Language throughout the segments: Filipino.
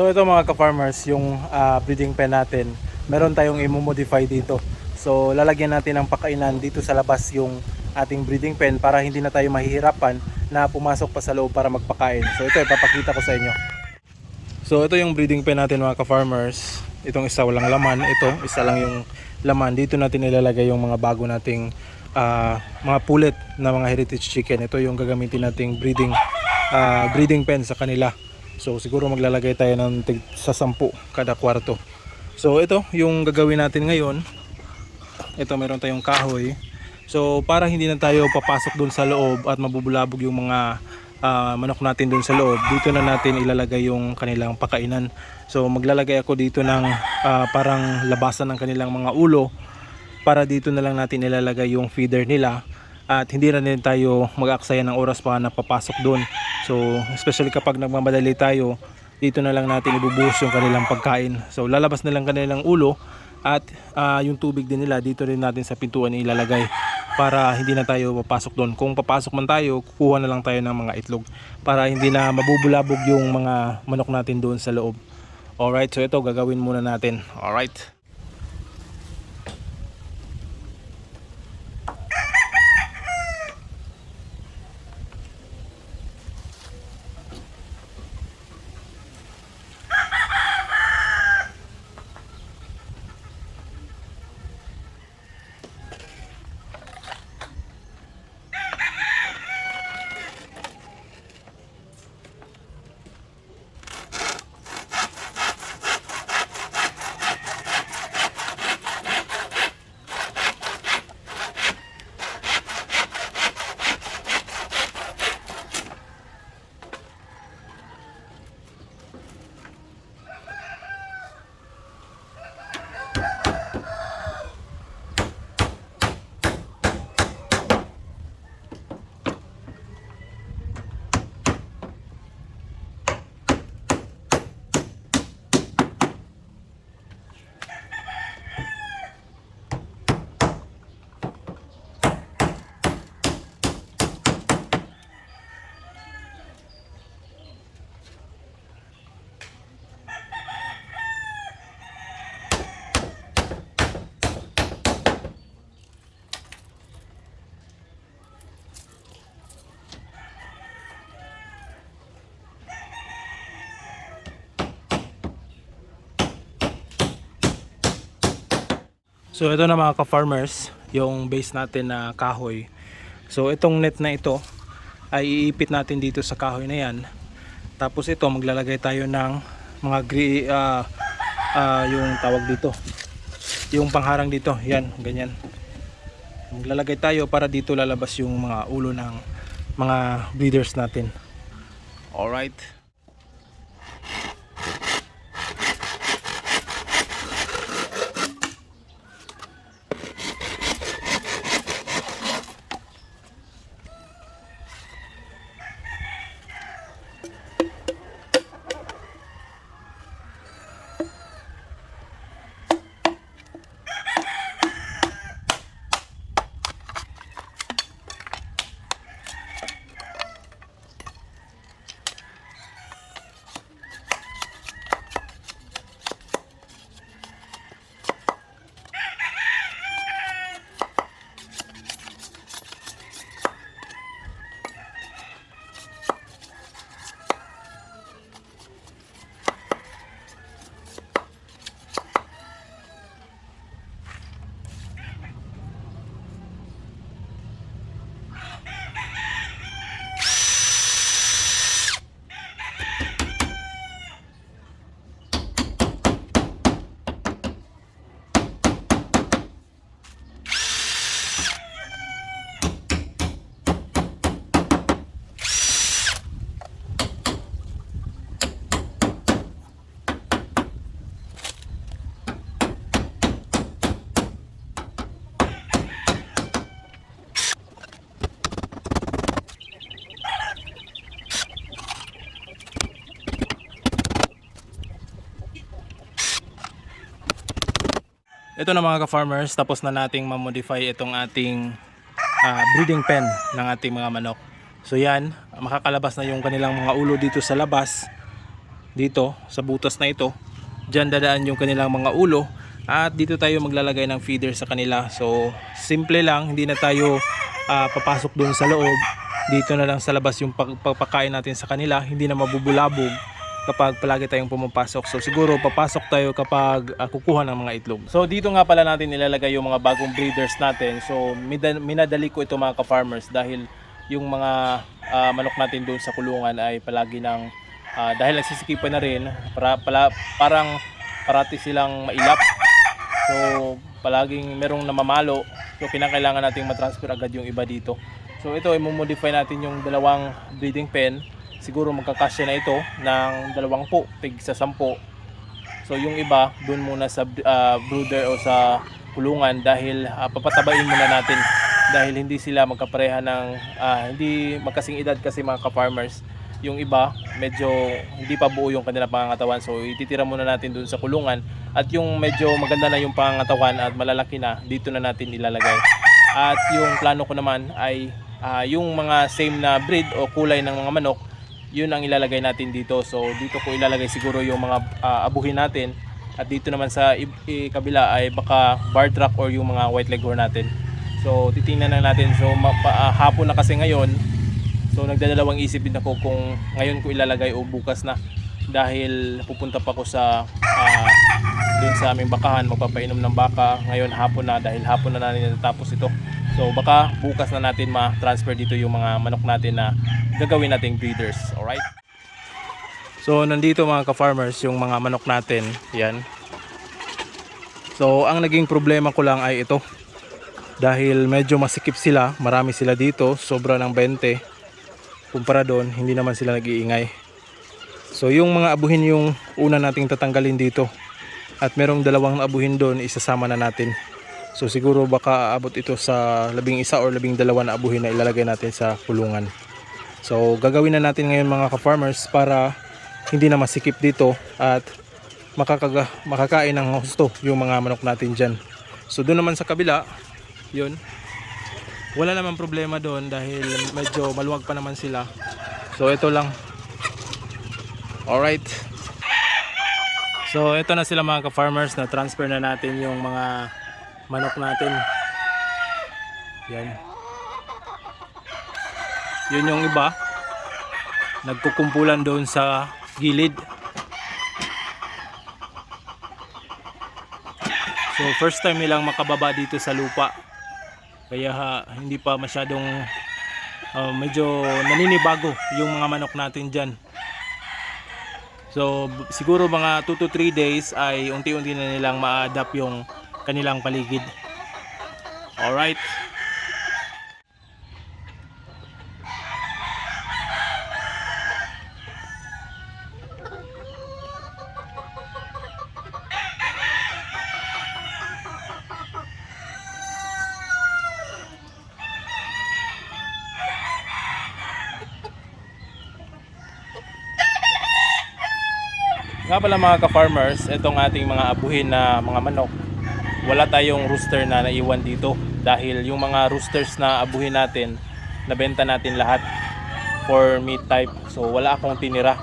So ito mga ka-farmers, yung ah, breeding pen natin, meron tayong i-modify dito. So lalagyan natin ng pakainan dito sa labas yung ating breeding pen para hindi na tayo mahihirapan na pumasok pa sa loob para magpakain. So ito ipapakita ko sa inyo. So ito yung breeding pen natin mga ka-farmers. Itong isa walang laman, ito isa lang yung laman. Dito natin ilalagay yung mga bago nating ah, mga pulet na mga heritage chicken. Ito yung gagamitin nating breeding ah, breeding pen sa kanila. So siguro maglalagay tayo ng tig- sa 10 kada kwarto. So ito yung gagawin natin ngayon. Ito meron tayong kahoy. So para hindi na tayo papasok doon sa loob at mabubulabog yung mga ah, manok natin doon sa loob, dito na natin ilalagay yung kanilang pakainan. So maglalagay ako dito ng ah, parang labasan ng kanilang mga ulo para dito na lang natin ilalagay yung feeder nila at hindi na din tayo mag-aksaya ng oras pa na papasok doon. So especially kapag nagmamadali tayo, dito na lang natin ibubuhos yung kanilang pagkain. So lalabas na lang kanilang ulo at ah, yung tubig din nila dito rin natin sa pintuan ilalagay para hindi na tayo papasok doon. Kung papasok man tayo, kukuha na lang tayo ng mga itlog para hindi na mabubulabog yung mga manok natin doon sa loob. Alright, so ito gagawin muna natin. Alright. So ito na mga ka-farmers, yung base natin na kahoy. So itong net na ito ay iipit natin dito sa kahoy na yan. Tapos ito maglalagay tayo ng mga gri ah, ah, yung tawag dito. Yung pangharang dito, yan, ganyan. Maglalagay tayo para dito lalabas yung mga ulo ng mga breeders natin. Alright. Ito na mga ka-farmers, tapos na nating ma-modify itong ating ah, breeding pen ng ating mga manok. So yan, makakalabas na yung kanilang mga ulo dito sa labas. dito sa butas na ito. Diyan dadaan yung kanilang mga ulo at dito tayo maglalagay ng feeder sa kanila. So simple lang, hindi na tayo ah, papasok doon sa loob. Dito na lang sa labas yung pag- pagpakain natin sa kanila, hindi na mabubulabog kapag palagi tayong pumapasok. So siguro papasok tayo kapag ah, kukuha ng mga itlog. So dito nga pala natin ilalagay yung mga bagong breeders natin. So minadali ko ito mga ka-farmers dahil yung mga ah, manok natin doon sa kulungan ay palagi ng ah, dahil nagsisikipan na rin para, pala, parang parati silang mailap. So palaging merong namamalo. So kinakailangan nating matransfer agad yung iba dito. So ito ay modify natin yung dalawang breeding pen. Siguro magkakasya na ito ng dalawang po, tig sa sampo. So yung iba doon muna sa ah, brooder o sa kulungan dahil ah, papatabain muna natin dahil hindi sila magkapareha ng ah, hindi magkasing edad kasi mga ka-farmers. Yung iba medyo hindi pa buo yung kanilang pangangatawan so ititira muna natin doon sa kulungan at yung medyo maganda na yung pangangatawan at malalaki na dito na natin ilalagay. At yung plano ko naman ay ah, yung mga same na breed o kulay ng mga manok yun ang ilalagay natin dito. So dito ko ilalagay siguro yung mga ah, abuhin natin at dito naman sa i- kabila ay baka bar track or yung mga white leghorn natin. So titingnan na natin. So ah, hapon na kasi ngayon. So nagdadalawang isip din ako kung ngayon ko ilalagay o bukas na dahil pupunta pa ako sa ah, dun sa aming bakahan magpapainom ng baka ngayon hapon na dahil hapon na natin natapos ito. So baka bukas na natin ma-transfer dito yung mga manok natin na gagawin nating breeders. Alright? So nandito mga ka-farmers yung mga manok natin. Yan. So ang naging problema ko lang ay ito. Dahil medyo masikip sila, marami sila dito, sobra ng 20. Kumpara doon, hindi naman sila nag-iingay. So yung mga abuhin yung una nating tatanggalin dito. At merong dalawang abuhin doon, isasama na natin. So siguro baka aabot ito sa labing isa or labing dalawa na abuhin na ilalagay natin sa kulungan. So gagawin na natin ngayon mga ka-farmers para hindi na masikip dito at makakaga, makakain ng gusto yung mga manok natin dyan. So doon naman sa kabila, yun, wala naman problema doon dahil medyo maluwag pa naman sila. So ito lang. Alright. So ito na sila mga ka-farmers na transfer na natin yung mga manok natin. Yan. Yun yung iba. Nagkukumpulan doon sa gilid. So first time nilang makababa dito sa lupa. Kaya ha, hindi pa masyadong uh, medyo naninibago yung mga manok natin dyan. So siguro mga 2 to 3 days ay unti-unti na nilang ma-adapt yung kanilang paligid. Alright. Nga pala mga ka-farmers, itong ating mga abuhin na mga manok, wala tayong rooster na naiwan dito dahil yung mga roosters na abuhin natin, nabenta natin lahat for meat type. So wala akong tinira.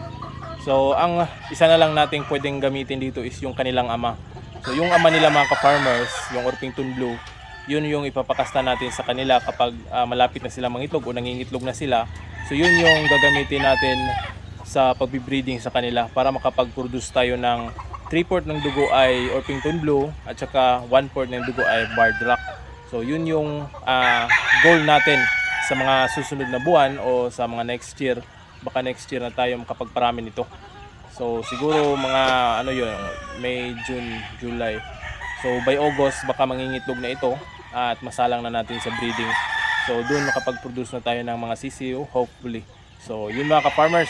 So ang isa na lang nating pwedeng gamitin dito is yung kanilang ama. So yung ama nila mga ka-farmers, yung Orpington Blue, yun yung ipapakasta natin sa kanila kapag ah, malapit na sila mangitlog o nangingitlog na sila. So yun yung gagamitin natin sa pagbibreeding sa kanila para makapag-produce tayo ng 3-port ng dugo ay Orpington Blue at saka 1-port ng dugo ay Barred Rock. So yun yung ah, goal natin sa mga susunod na buwan o sa mga next year. Baka next year na tayo makapagparami nito. So siguro mga ano yun, May, June, July. So by August baka mangingitlog na ito at masalang na natin sa breeding. So doon makapag-produce na tayo ng mga CCU hopefully. So yun mga ka-farmers,